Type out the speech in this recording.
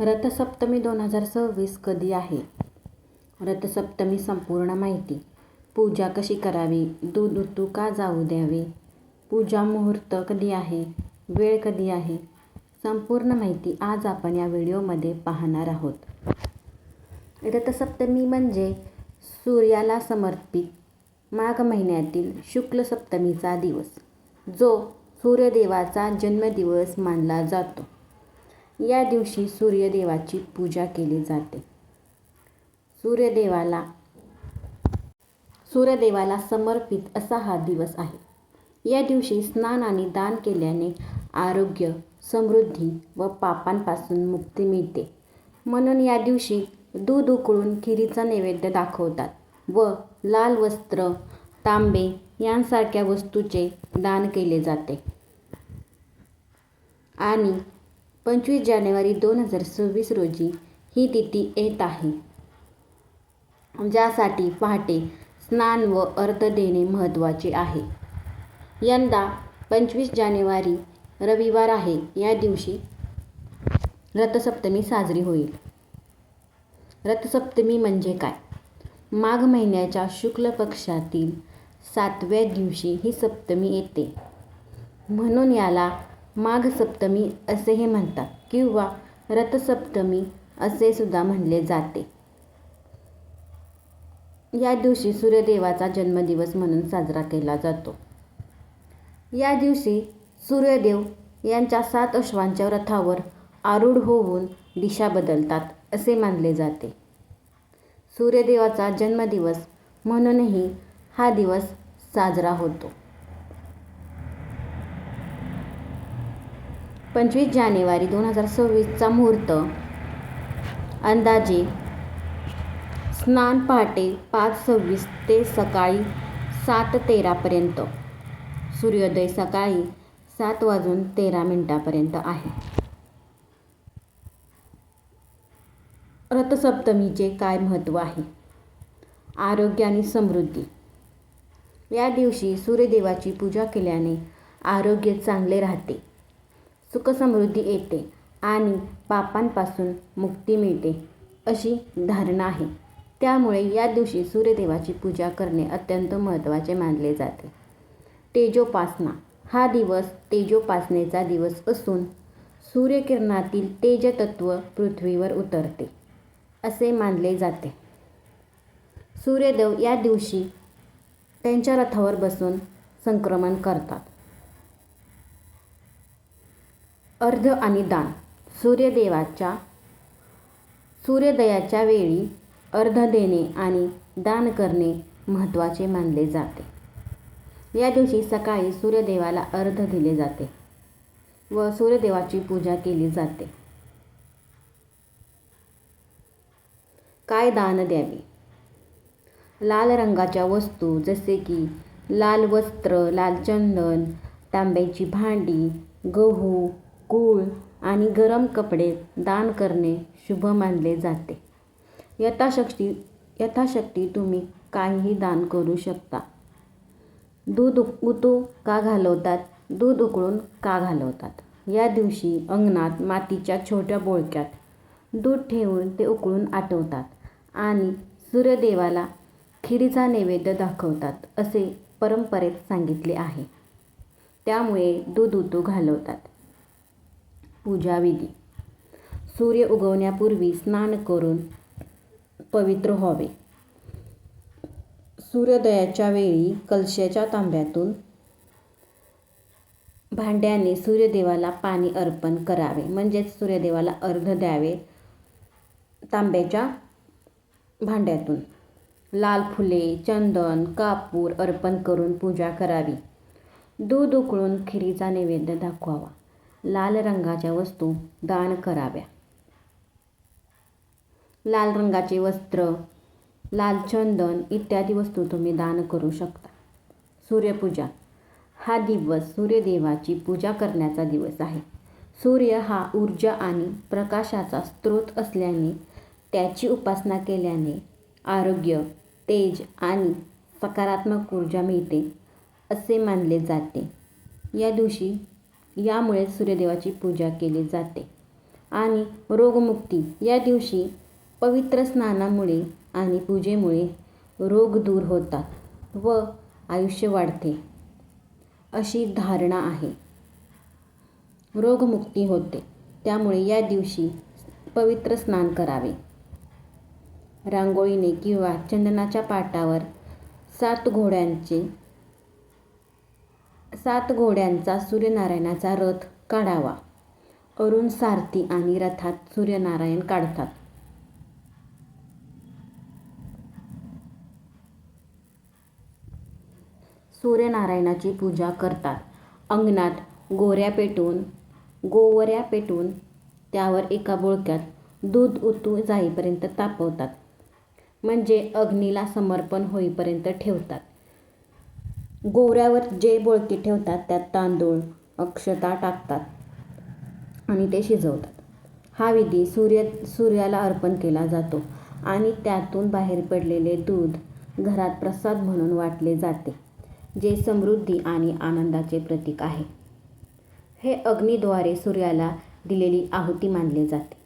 रथसप्तमी दोन हजार सव्वीस कधी आहे? रथसप्तमी संपूर्ण माहिती. पूजा कशी करावी? दूध ऋतू का जाऊ द्यावे? पूजा मुहूर्त कधी आहे? वेळ कधी आहे? संपूर्ण माहिती आज आपण या व्हिडिओमध्ये पाहणार आहोत. रथसप्तमी म्हणजे सूर्याला समर्पित माघ महिन्यातील शुक्ल सप्तमीचा दिवस जो सूर्यदेवाचा जन्मदिवस मानला जातो. या दिवशी सूर्यदेवाची पूजा केली जाते. सूर्यदेवाला सूर्यदेवाला समर्पित असा हा दिवस आहे. या दिवशी स्नान आणि दान केल्याने आरोग्य समृद्धी व पापांपासून मुक्ती मिळते. म्हणून या दिवशी दूध उकळून खिरीचा नैवेद्य दाखवतात व लाल वस्त्र तांबे यांसारख्या वस्तूचे दान केले जाते. आणि पंचवीस जानेवारी दोन हजार सव्वीस रोजी ही तिथी येत आहे. ज्यासाठी पहाटे स्नान व अर्ध देणे महत्त्वाचे आहे. यंदा पंचवीस जानेवारी रविवार आहे. या दिवशी रथसप्तमी साजरी होईल. रथसप्तमी म्हणजे काय? माघ महिन्याच्या शुक्ल पक्षातील सातव्या दिवशी ही सप्तमी येते. म्हणून याला माघ सप्तमी असेही म्हणतात किंवा रथसप्तमी असे सुद्धा म्हणले जाते. या दिवशी सूर्यदेवाचा जन्मदिवस म्हणून साजरा केला जातो. या दिवशी सूर्यदेव यांच्या सात अश्वांच्या रथावर आरूढ होऊन दिशा बदलतात असे मानले जाते. सूर्यदेवाचा जन्मदिवस म्हणूनही हा दिवस साजरा होतो. पंचवीस जानेवारी दोन हजार सव्वीसचा मुहूर्त. अंदाजे स्नान पहाटे पाच सव्वीस ते सकाळी सात तेरापर्यंत सूर्योदय सकाळी सात वाजून तेरा मिनिटापर्यंत आहे. रथसप्तमीचे काय महत्त्व आहे? आरोग्य आणि समृद्धी. या दिवशी सूर्यदेवाची पूजा केल्याने आरोग्य चांगले राहते. सुखसमृद्धी येते आणि पापांपासून मुक्ती मिळते अशी धारणा आहे. त्यामुळे या दिवशी सूर्यदेवाची पूजा करणे अत्यंत महत्त्वाचे मानले जाते. तेजोपासना. हा दिवस तेजोपासनेचा दिवस असून सूर्यकिरणातील तेजतत्व पृथ्वीवर उतरते असे मानले जाते. सूर्यदेव या दिवशी त्यांच्या रथावर बसून संक्रमण करतात. अर्ध आणि दान. सूर्यदेवाच्या सूर्योदयाच्या वेळी अर्ध देणे आणि दान करणे महत्त्वाचे मानले जाते. या दिवशी सकाळी सूर्यदेवाला अर्ध दिले जाते व सूर्यदेवाची पूजा केली जाते. काय दान द्यावे? लाल रंगाच्या वस्तू जसे की लाल वस्त्र लाल चंदन तांब्याची भांडी गहू गूळ आणि गरम कपडे दान करणे शुभ मानले जाते. यथाशक्ती यथाशक्ती तुम्ही काहीही दान करू शकता. दूध उतू का घालवतात? दूध उकळून का घालवतात? या दिवशी अंगणात मातीच्या छोट्या बोळक्यात दूध ठेवून ते उकळून आटवतात आणि सूर्यदेवाला खिरीचा नैवेद्य दाखवतात असे परंपरेत सांगितले आहे. त्यामुळे दूध उतू घालवतात. पूजाविधी सूर्य उगवण्यापूर्वी स्नान करून पवित्र व्हावे. सूर्योदयाच्या वेळी कलशाच्या तांब्यातून भांड्याने सूर्यदेवाला पाणी अर्पण करावे. म्हणजेच सूर्यदेवाला अर्ध द्यावे तांब्याच्या भांड्यातून. लाल फुले चंदन कापूर अर्पण करून पूजा करावी. दूध उकळून खिरीचा नैवेद्य दाखवावा. लाल रंगाच्या वस्तू दान कराव्या. लाल रंगाचे वस्त्र लाल चंदन इत्यादी वस्तू तुम्ही दान करू शकता. सूर्यपूजा. हा दिवस सूर्यदेवाची पूजा करण्याचा दिवस आहे. सूर्य हा ऊर्जा आणि प्रकाशाचा स्रोत असल्याने त्याची उपासना केल्याने आरोग्य तेज आणि सकारात्मक ऊर्जा मिळते असे मानले जाते. या दिवशी यामुळे सूर्यदेवाची पूजा केली जाते. आणि रोगमुक्ती या दिवशी पवित्र स्नानामुळे आणि पूजेमुळे रोग दूर होतात व आयुष्य वाढते. अशी धारणा आहे. रोगमुक्ती होते. त्यामुळे या दिवशी पवित्र स्नान करावे. रांगोळीने किंवा चंदनाच्या पाटावर सात घोड्यांचे सात घोड्यांचा सूर्यनारायणाचा रथ काढावा. अरुण सारथी आणि रथात सूर्यनारायण काढतात. सूर्यनारायणाची पूजा करतात. अंगणात गोऱ्या पेटून गोवऱ्या पेटून त्यावर एका बोळक्यात दूध उतू जाईपर्यंत तापवतात. म्हणजे अग्नीला समर्पण होईपर्यंत ठेवतात. गोवऱ्यावर जे बोळकी ठेवतात त्यात तांदूळ अक्षता टाकतात आणि ते शिजवतात. हा विधी सूर्य सूर्याला अर्पण केला जातो आणि त्यातून बाहेर पडलेले दूध घरात प्रसाद म्हणून वाटले जाते जे समृद्धी आणि आनंदाचे प्रतीक आहे. हे अग्नीद्वारे सूर्याला दिलेली आहुती मानले जाते.